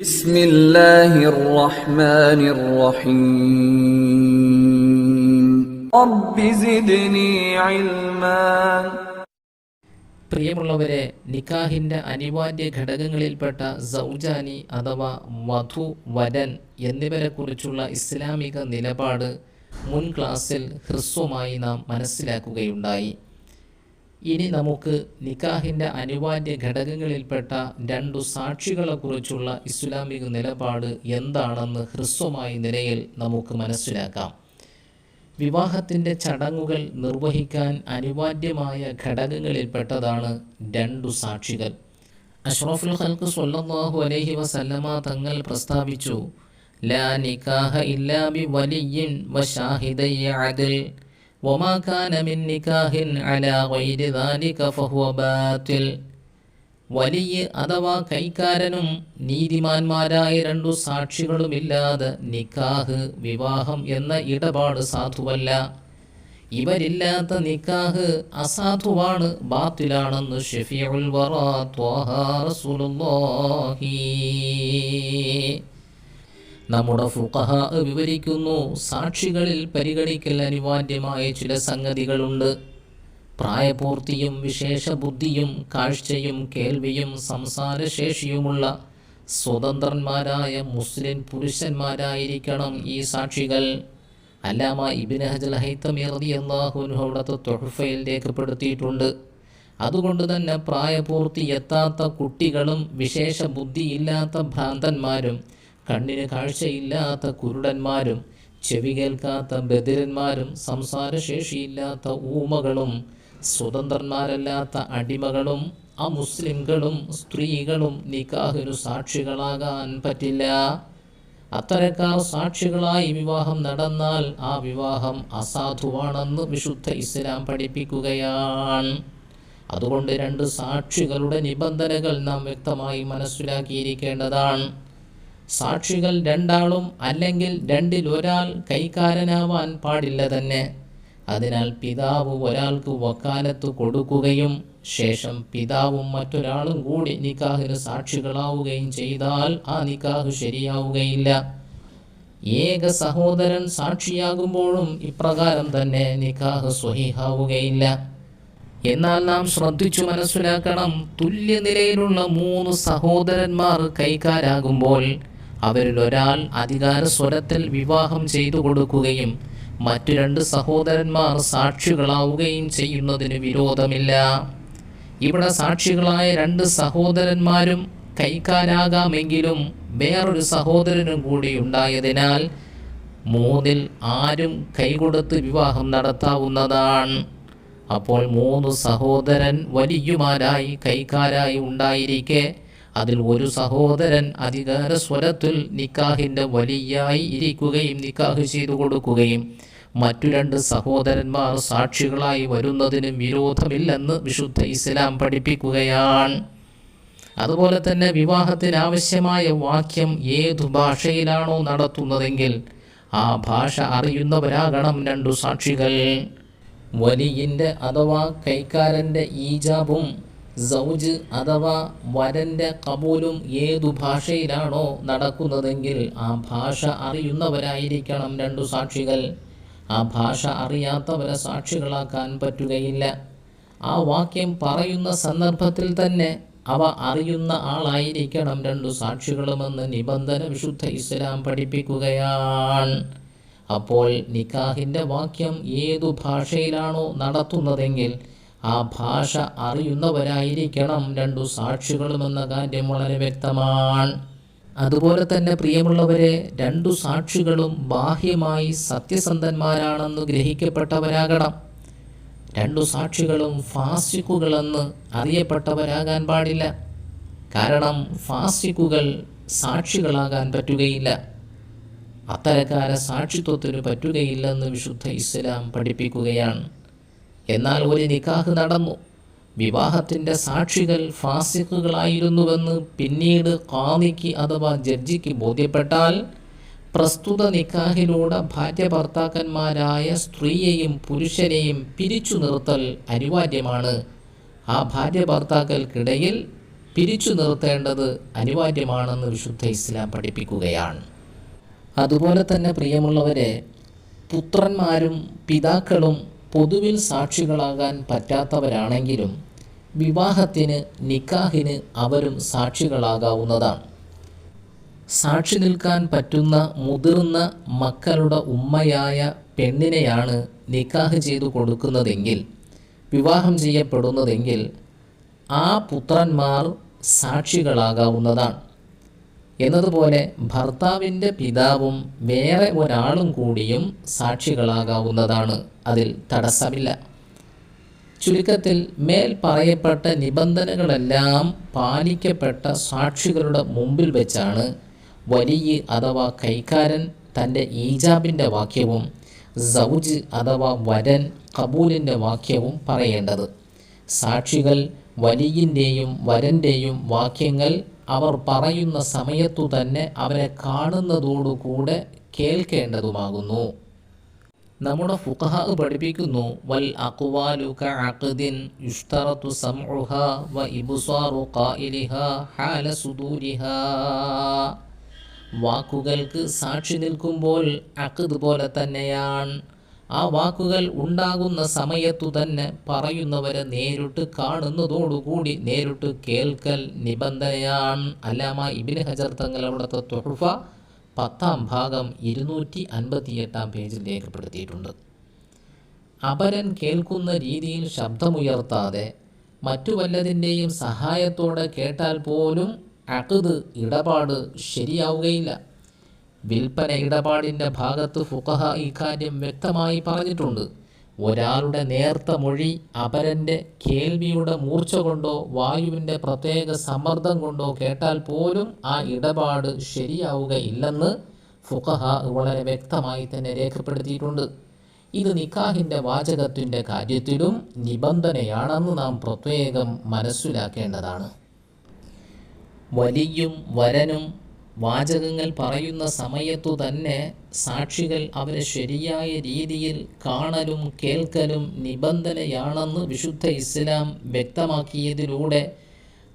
بسم الله الرحمن الرحيم رب زدني علما പ്രിയമുള്ളവരെ നിക്കാഹിൻ്റെ അനിവാര്യ ഘടകങ്ങളിൽപ്പെട്ട സൗജാനി അഥവാ വധു വരൻ എന്നിവരെക്കുറിച്ചുള്ള ഇസ്ലാമിക നിലപാട് മുൻ ക്ലാസ്സിൽ ഹ്രസ്വമായി നാം മനസ്സിലാക്കുകയുണ്ടായി ഇനി നമുക്ക് നിക്കാഹിന്റെ അനിവാര്യ ഘടകങ്ങളിൽപ്പെട്ട രണ്ടു സാക്ഷികളെക്കുറിച്ചുള്ള ഇസ്ലാമിക നിലപാട് എന്താണെന്ന് ഹ്രസ്വമായ നിലയിൽ നമുക്ക് മനസ്സിലാക്കാം. വിവാഹത്തിന്റെ ചടങ്ങുകൾ നിർവഹിക്കാൻ അനിവാര്യമായ ഘടകങ്ങളിൽപ്പെട്ടതാണ് രണ്ടു സാക്ഷികൾ. അഷ്റഫുൽ ഖൽക്ക് സ്വല്ലല്ലാഹു അലൈഹി വസല്ലമ തങ്ങൾ പ്രസ്താവിച്ചു ലാ നിക്കാഹ ഇല്ലാ ബി വലിയ്യിൻ വശാഹിദൈ അദൽ വമാ കാന മിൻ നിക്കാഹിൻ അലാ غير ذلك ഫഹുവ باطل. വലിയ അഥവാ കൈക്കാരനും നീതിമാന്മാരായ രണ്ടു സാക്ഷികളുമില്ലാതെ നിക്കാഹ് വിവാഹം എന്ന ഇടപാട് സാധുവല്ല. ഇവരില്ലാത്ത നിക്കാഹ് അസാധുവാണ് ബാത്തിലാണെന്ന് ഷെഫിയുൽ വറ ത്വാഹ റസൂലുള്ളാഹി. നമ്മുടെ ഫുഖഹ വിവരിക്കുന്നു. സാക്ഷികളിൽ പരിഗണിക്കൽ അനിവാര്യമായ ചില സംഗതികളുണ്ട്. പ്രായപൂർത്തിയും വിശേഷ ബുദ്ധിയും കാഴ്ചയും കേൾവിയും സംസാരശേഷിയുമുള്ള സ്വതന്ത്രന്മാരായ മുസ്ലിം പുരുഷന്മാരായിരിക്കണം ഈ സാക്ഷികൾ. അല്ലാമ ഇബിൻ ഹജൽ ഹൈത്തമേർദി എന്ന അവിടുത്തെ തൊഹഫയിൽ രേഖപ്പെടുത്തിയിട്ടുണ്ട്. അതുകൊണ്ട് തന്നെ പ്രായപൂർത്തി എത്താത്ത കുട്ടികളും വിശേഷ ബുദ്ധിയില്ലാത്ത ഭ്രാന്തന്മാരും കണ്ണിന് കാഴ്ചയില്ലാത്ത കുരുടന്മാരും ചെവി കേൾക്കാത്ത ബദിരന്മാരും സംസാരശേഷിയില്ലാത്ത ഊമകളും സ്വതന്ത്രന്മാരല്ലാത്ത അടിമകളും ആ അമുസ്ലിംകളും സ്ത്രീകളും നിക്കാഹിനു സാക്ഷികളാകാൻ പറ്റില്ല. അത്തരക്കാർ സാക്ഷികളായി വിവാഹം നടന്നാൽ ആ വിവാഹം അസാധുവാണെന്ന് വിശുദ്ധ ഇസ്ലാം പഠിപ്പിക്കുകയാണ്. അതുകൊണ്ട് രണ്ട് സാക്ഷികളുടെ നിബന്ധനകൾ നാം വ്യക്തമായി മനസ്സിലാക്കിയിരിക്കേണ്ടതാണ്. സാക്ഷികൾ രണ്ടാളും അല്ലെങ്കിൽ രണ്ടിൽ ഒരാൾ കൈക്കാരനാവാൻ പാടില്ല തന്നെ. അതിനാൽ പിതാവ് ഒരാൾക്ക് വക്കാലത്ത് കൊടുക്കുകയും ശേഷം പിതാവും മറ്റൊരാളും കൂടി നിക്കാഹിന് സാക്ഷികളാവുകയും ചെയ്താൽ ആ നിക്കാഹ് ശരിയാവുകയില്ല. ഏക സഹോദരൻ സാക്ഷിയാകുമ്പോഴും ഇപ്രകാരം തന്നെ നിക്കാഹ് സ്വഹിഹാവുകയില്ല. എന്നാൽ നാം ശ്രദ്ധിച്ചു മനസ്സിലാക്കണം തുല്യ നിലയിലുള്ള മൂന്ന് സഹോദരന്മാർ കൈക്കാരാകുമ്പോൾ അവരിൽ ഒരാൾ അധികാര സ്വരത്തിൽ വിവാഹം ചെയ്തു കൊടുക്കുകയും മറ്റു രണ്ട് സഹോദരന്മാർ സാക്ഷികളാവുകയും ചെയ്യുന്നതിന് വിരോധമില്ല. ഇവിടെ സാക്ഷികളായ രണ്ട് സഹോദരന്മാരും കൈക്കാരാകാമെങ്കിലും വേറൊരു സഹോദരനും കൂടി ഉണ്ടായതിനാൽ മൂന്നിൽ ആരും കൈകൊടുത്ത് വിവാഹം നടത്താവുന്നതാണ്. അപ്പോൾ മൂന്ന് സഹോദരൻ വലിയമാരായി കൈക്കാരായി ഉണ്ടായിരിക്കെ അതിൽ ഒരു സഹോദരൻ അധികാര സ്വരത്തിൽ നിക്കാഹിന്റെ വലിയായി ഇരിക്കുകയും നിക്കാഹ് ചെയ്തു കൊടുക്കുകയും മറ്റു രണ്ട് സഹോദരന്മാർ സാക്ഷികളായി വരുന്നതിന് വിരോധമില്ലെന്ന് വിശുദ്ധ ഇസ്ലാം പഠിപ്പിക്കുകയാണ്. അതുപോലെ തന്നെ വിവാഹത്തിനാവശ്യമായ വാക്യം ഏതു ഭാഷയിലാണോ നടത്തുന്നതെങ്കിൽ ആ ഭാഷ അറിയുന്നവരാകണം രണ്ടു സാക്ഷികൾ. വലിയിന്റെ അഥവാ കൈക്കാരന്റെ ഈജാബും സൗജ് അഥവാ വരന്റെ കബൂലും ഏതു ഭാഷയിലാണോ നടക്കുന്നതെങ്കിൽ ആ ഭാഷ അറിയുന്നവരായിരിക്കണം രണ്ടു സാക്ഷികൾ. ആ ഭാഷ അറിയാത്തവരെ സാക്ഷികളാക്കാൻ പറ്റുകയില്ല. ആ വാക്യം പറയുന്ന സന്ദർഭത്തിൽ തന്നെ അവ അറിയുന്ന ആളായിരിക്കണം രണ്ടു സാക്ഷികളുമെന്ന് നിബന്ധന വിശുദ്ധ ഇസ്ലാം പഠിപ്പിക്കുകയാണ്. അപ്പോൾ നിക്കാഹിന്റെ വാക്യം ഏതു ഭാഷയിലാണോ നടത്തുന്നതെങ്കിൽ ആ ഭാഷ അറിയുന്നവരായിരിക്കണം രണ്ടു സാക്ഷികളുമെന്ന കാര്യം വളരെ വ്യക്തമാണ്. അതുപോലെ തന്നെ പ്രിയമുള്ളവരെ രണ്ടു സാക്ഷികളും ബാഹ്യമായി സത്യസന്ധന്മാരാണെന്ന് ഗ്രഹിക്കപ്പെട്ടവരാകണം. രണ്ടു സാക്ഷികളും ഫാസിക്കുകളെന്ന് അറിയപ്പെട്ടവരാകാൻ പാടില്ല. കാരണം ഫാസിക്കുകൾ സാക്ഷികളാകാൻ പറ്റുകയില്ല. അത്തരക്കാരെ സാക്ഷിത്വത്തിന് പറ്റുകയില്ലെന്ന് വിശുദ്ധ ഇസ്ലാം പഠിപ്പിക്കുകയാണ്. എന്നാൽ ഒരു നിക്കാഹ് നടന്നു. വിവാഹത്തിന്റെ സാക്ഷികൾ ഫാസിഖുകളായിരുന്നുവെന്ന് പിന്നീട് കാമിക്ക് അഥവാ ജഡ്ജിക്ക് ബോധ്യപ്പെട്ടാൽ പ്രസ്തുത നിക്കാഹിലൂടെ ഭാര്യ ഭർത്താക്കന്മാരായ സ്ത്രീയെയും പുരുഷനെയും പിരിച്ചു നിർത്തൽ അനിവാര്യമാണ്. ആ ഭാര്യ ഭർത്താക്കൾക്കിടയിൽ പിരിച്ചു നിർത്തേണ്ടത് അനിവാര്യമാണെന്ന് വിശുദ്ധ ഇസ്ലാം പഠിപ്പിക്കുകയാണ്. അതുപോലെ തന്നെ പ്രിയമുള്ളവരെ പുത്രന്മാരും പിതാക്കളും പൊതുവിൽ സാക്ഷികളാകാൻ പറ്റാത്തവരാണെങ്കിലും വിവാഹത്തിന് നിക്കാഹിന് അവരും സാക്ഷികളാകാവുന്നതാണ്. സാക്ഷി നിൽക്കാൻ പറ്റുന്ന മുതിർന്ന മക്കളുടെ ഉമ്മയായ പെണ്ണിനെയാണ് നിക്കാഹ് ചെയ്തു കൊടുക്കുന്നതെങ്കിൽ വിവാഹം ചെയ്യപ്പെടുന്നതെങ്കിൽ ആ പുത്രന്മാർ സാക്ഷികളാകാവുന്നതാണ്. എന്നതുപോലെ ഭർത്താവിന്റെ പിതാവും വേറെ ഒരാളും കൂടിയും സാക്ഷികളാകാവുന്നതാണ്. അതിൽ തടസ്സമില്ല. ചുരുക്കത്തിൽ മേൽ പറയപ്പെട്ട നിബന്ധനകളെല്ലാം പാലിക്കപ്പെട്ട സാക്ഷികളുടെ മുമ്പിൽ വെച്ചാണ് വലിയ അഥവാ കൈക്കാരൻ തന്റെ ഈജാബിന്റെ വാക്യവും സൗജ് അഥവാ വരൻ കബൂലിന്റെ വാക്യവും പറയേണ്ടത്. സാക്ഷികൾ വലിയന്റെയും വരന്റെയും വാക്യങ്ങൾ അവർ പറയുന്ന സമയത്തു തന്നെ അവരെ കാണുന്നതോടുകൂടെ കേൾക്കേണ്ടതുമാകുന്നു. നമ്മുടെ ഫുഖഹ പഠിപ്പിക്കുന്നു വൽ അഖ്വാലു കഅഖദിൻ യുഷ്തറതു സംഉഹ വ ഇബ്സാറു ഖായിലിഹ ഹാല സുദൂരിഹാ. വാക്കുകൾക്ക് സാക്ഷി നിൽക്കുമ്പോൾ അഖദ് പോലെ തന്നെയാണ്. ആ വാക്കുകൾ ഉണ്ടാകുന്ന സമയത്തു തന്നെ പറയുന്നവരെ നേരിട്ട് കാണുന്നതോടുകൂടി നേരിട്ട് കേൾക്കൽ നിബന്ധനയാണ്. അല്ലാമ ഇബിന് ഹജർ തങ്ങൾ അവിടുത്തെ തൊഹഫ പത്താം ഭാഗം ഇരുന്നൂറ്റി അൻപത്തിയെട്ടാം പേജിൽ രേഖപ്പെടുത്തിയിട്ടുണ്ട്. അപരൻ കേൾക്കുന്ന രീതിയിൽ ശബ്ദമുയർത്താതെ മറ്റു വല്ലതിന്റെയും സഹായത്തോടെ കേട്ടാൽ പോലും അകത് ഇടപാട് ശരിയാവുകയില്ല. വിൽപ്പന ഇടപാടിന്റെ ഭാഗത്ത് ഫുഖഹ ഇക്കാര്യം വ്യക്തമായി പറഞ്ഞിട്ടുണ്ട്. ഒരാളുടെ നേർത്ത മൊഴി അപരന്റെ കേൾവിയുടെ മൂർച്ച കൊണ്ടോ വായുവിന്റെ പ്രത്യേക സമ്മർദ്ദം കൊണ്ടോ കേട്ടാൽ പോലും ആ ഇടപാട് ശരിയാവുകയില്ലെന്ന് ഫുഖഹ വളരെ വ്യക്തമായി തന്നെ രേഖപ്പെടുത്തിയിട്ടുണ്ട്. ഇത് നിക്കാഹിന്റെ വാചകത്തിന്റെ കാര്യത്തിലും നിബന്ധനയാണെന്ന് നാം പ്രത്യേകം മനസ്സിലാക്കേണ്ടതാണ്. വലിയും വരനും വാചകങ്ങൾ പറയുന്ന സമയത്തു തന്നെ സാക്ഷികൾ അവരെ ശരിയായ രീതിയിൽ കാണലും കേൾക്കലും നിബന്ധനയാണെന്ന് വിശുദ്ധ ഇസ്ലാം വ്യക്തമാക്കിയതിലൂടെ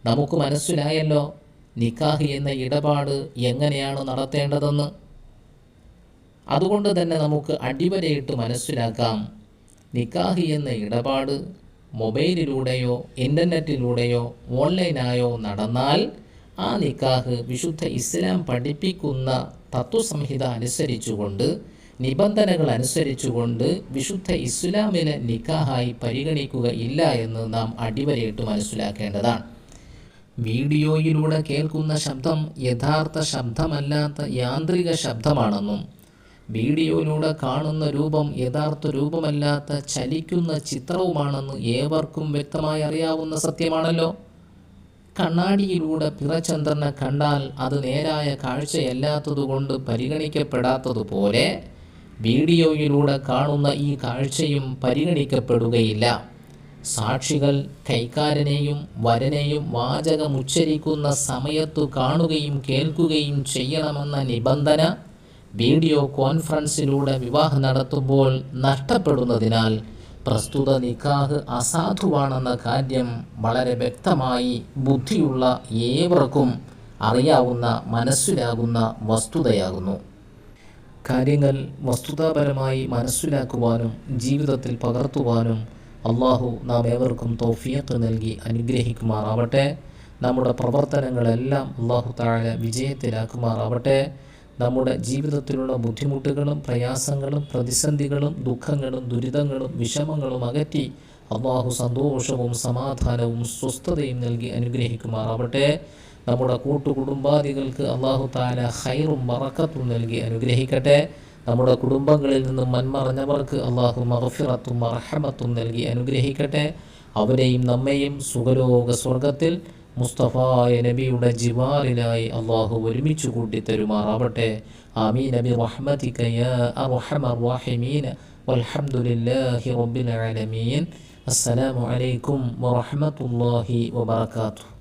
നമുക്ക് മനസ്സിലായല്ലോ നിക്കാഹ് എന്ന ഇടപാട് എങ്ങനെയാണ് നടത്തേണ്ടതെന്ന്. അതുകൊണ്ട് തന്നെ നമുക്ക് അടിവരയിട്ട് മനസ്സിലാക്കാം. നിക്കാഹ് എന്ന ഇടപാട് മൊബൈലിലൂടെയോ ഇന്റർനെറ്റിലൂടെയോ ഓൺലൈനായോ നടന്നാൽ ആ നിക്കാഹ് വിശുദ്ധ ഇസ്ലാം പഠിപ്പിക്കുന്ന തത്വസംഹിത അനുസരിച്ചുകൊണ്ട് നിബന്ധനകൾ അനുസരിച്ചുകൊണ്ട് വിശുദ്ധ ഇസ്ലാമിലെ നിക്കാഹായി പരിഗണിക്കുക ഇല്ല എന്ന് നാം അടിവരയിട്ട് മനസ്സിലാക്കേണ്ടതാണ്. വീഡിയോയിലൂടെ കേൾക്കുന്ന ശബ്ദം യഥാർത്ഥ ശബ്ദമല്ലാത്ത യാന്ത്രിക ശബ്ദമാണെന്നും വീഡിയോയിലൂടെ കാണുന്ന രൂപം യഥാർത്ഥ രൂപമല്ലാത്ത ചലിക്കുന്ന ചിത്രവുമാണെന്ന് ഏവർക്കും വ്യക്തമായി അറിയാവുന്ന സത്യമാണല്ലോ. കണ്ണാടിയിലൂടെ പിറചന്ദ്രനെ കണ്ടാൽ അത് നേരായ കാഴ്ചയല്ലാത്തതുകൊണ്ട് പരിഗണിക്കപ്പെടാത്തതുപോലെ വീഡിയോയിലൂടെ കാണുന്ന ഈ കാഴ്ചയും പരിഗണിക്കപ്പെടുകയില്ല. സാക്ഷികൾ കൈക്കാരനെയും വരനെയും വാചകമുച്ചരിക്കുന്ന സമയത്തു കാണുകയും കേൾക്കുകയും ചെയ്യണമെന്ന നിബന്ധന വീഡിയോ കോൺഫറൻസിലൂടെ വിവാഹം നടത്തുമ്പോൾ നഷ്ടപ്പെടുന്നതിനാൽ പ്രസ്തുത നിക്കാഹ് അസാധുവാണെന്ന കാര്യം വളരെ വ്യക്തമായി ബുദ്ധിയുള്ള ഏവർക്കും അറിയാവുന്ന മനസ്സിലാകുന്ന വസ്തുതയാകുന്നു. കാര്യങ്ങൾ വസ്തുതാപരമായി മനസ്സിലാക്കുവാനും ജീവിതത്തിൽ പകർത്തുവാനും അള്ളാഹു നാം ഏവർക്കും തോഫിയത്ത് നൽകി അനുഗ്രഹിക്കുമാറാവട്ടെ. നമ്മുടെ പ്രവർത്തനങ്ങളെല്ലാം അള്ളാഹു താഴെ വിജയത്തിലാക്കുമാറാവട്ടെ. നമ്മുടെ ജീവിതത്തിലുള്ള ബുദ്ധിമുട്ടുകളും പ്രയാസങ്ങളും പ്രതിസന്ധികളും ദുഃഖങ്ങളും ദുരിതങ്ങളും വിഷമങ്ങളും അകറ്റി അള്ളാഹു സന്തോഷവും സമാധാനവും സ്വസ്ഥതയും നൽകി അനുഗ്രഹിക്കുമാറാവട്ടെ. നമ്മുടെ കൂട്ടുകുടുംബാദികൾക്ക് അള്ളാഹു താല ഹൈറും മറക്കത്തും നൽകി അനുഗ്രഹിക്കട്ടെ. നമ്മുടെ കുടുംബങ്ങളിൽ നിന്നും മന്മറഞ്ഞവർക്ക് അള്ളാഹു മഹഫിറത്തും മറഹമത്തും നൽകി അനുഗ്രഹിക്കട്ടെ. അവരെയും നമ്മയും സുഖലോക സ്വർഗത്തിൽ മുസ്തഫായ നബിയുടെ ജിവാറിലായി അള്ളാഹു ഒരുമിച്ച് കൂട്ടിത്തരുമാറാവട്ടെ ആമീൻ. നബി റഹ്മതിക യാ അർഹമർ റഹീമീൻ. വൽഹംദുലില്ലാഹി റബ്ബിൽ ആലമീൻ. അസ്സലാമു അലൈക്കും വറഹ്മത്തുള്ളാഹി വബറകാതുഹു.